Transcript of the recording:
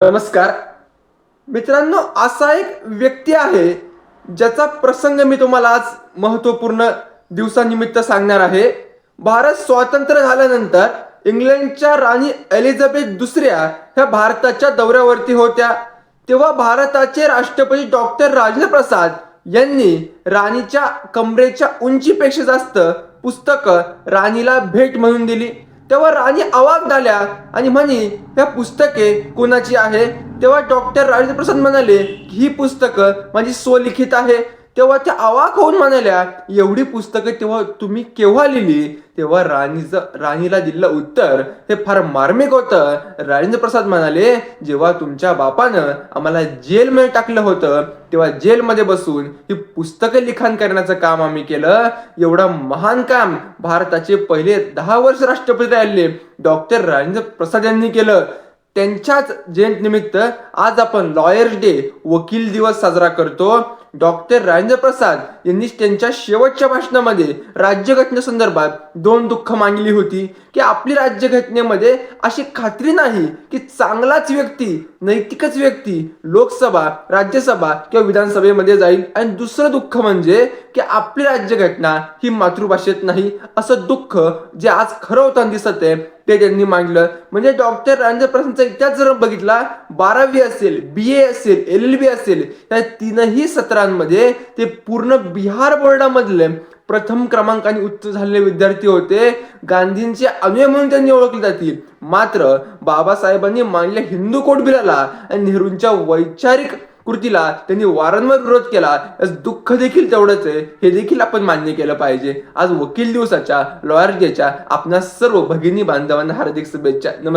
नमस्कार. मित्रांनो असा एक व्यक्ती आहे ज्याचा प्रसंग मी तुम्हाला आज महत्त्वपूर्ण दिवसानिमित्त सांगणार आहे. भारत स्वातंत्र्य झाल्यानंतर इंग्लंडच्या राणी एलिझाबेथ दुसऱ्या ह्या भारताच्या दौऱ्यावरती होत्या. तेव्हा भारताचे राष्ट्रपती डॉक्टर राजेंद्र प्रसाद यांनी राणीच्या कमरेच्या उंचीपेक्षा जास्त पुस्तकं राणीला भेट म्हणून दिली. तेव्हा राणी अवाक झाल्या आणि म्हणे ह्या पुस्तके कोणाची आहे? तेव्हा डॉक्टर राजेंद्र प्रसाद म्हणाले की ही पुस्तकं माझी स्वलिखित आहे. तेव्हा त्या आवाक होऊन म्हणाल्या एवढी पुस्तकं तेव्हा तुम्ही केव्हा लिहिली? तेव्हा राणीचं राणीला दिलेलं उत्तर हे फार मार्मिक होतं. राजेंद्र प्रसाद म्हणाले जेव्हा तुमच्या बापानं आम्हाला जेलमध्ये टाकलं होतं तेव्हा जेलमध्ये बसून ही पुस्तकं लिखाण करण्याचं काम आम्ही केलं. एवढं महान काम भारताचे पहिले दहा वर्ष राष्ट्रपती राहिले. डॉक्टर राजेंद्र प्रसाद यांनी केलं. त्यांच्याच जयंतीनिमित्त आज आपण लॉयर्स डे वकील दिवस साजरा करतो. डॉक्टर राजेंद्र प्रसाद यांनी त्यांच्या शेवटच्या भाषणामध्ये राज्यघटनेसंदर्भात दोन दुःख मांडली होती की आपली राज्यघटनेमध्ये अशी खात्री नाही की चांगलाच व्यक्ती नैतिकच व्यक्ती लोकसभा राज्यसभा किंवा विधानसभेमध्ये जाईल. आणि दुसरं दुःख म्हणजे की आपली राज्यघटना ही मातृभाषेत नाही असं दुःख जे आज खरं होताना दिसत आहे ते त्यांनी मांडलं. म्हणजे डॉक्टर राजेंद्र प्रसादचा इतिहास जर बघितला बारावी असेल बी ए असेल एल एल बी असेल या तीनही सत्रांमध्ये ते पूर्ण बिहार बोर्डामधले प्रथम क्रमांकाने उच्च झालेले विद्यार्थी होते. गांधींचे अनुय म्हणून त्यांनी ओळखले जातील. मात्र बाबासाहेबांनी मांडल्या हिंदू कोड बिलाला आणि नेहरूंच्या वैचारिक कृतीला त्यांनी वारंवार विरोध केला. दुःख देखील तेवढंच आहे. हे देखील आपण मान्य केलं पाहिजे. आज वकील दिवसाच्या लॉयर डेच्या आपणा सर्व भगिनी बांधवांना हार्दिक शुभेच्छा. नमस्कार.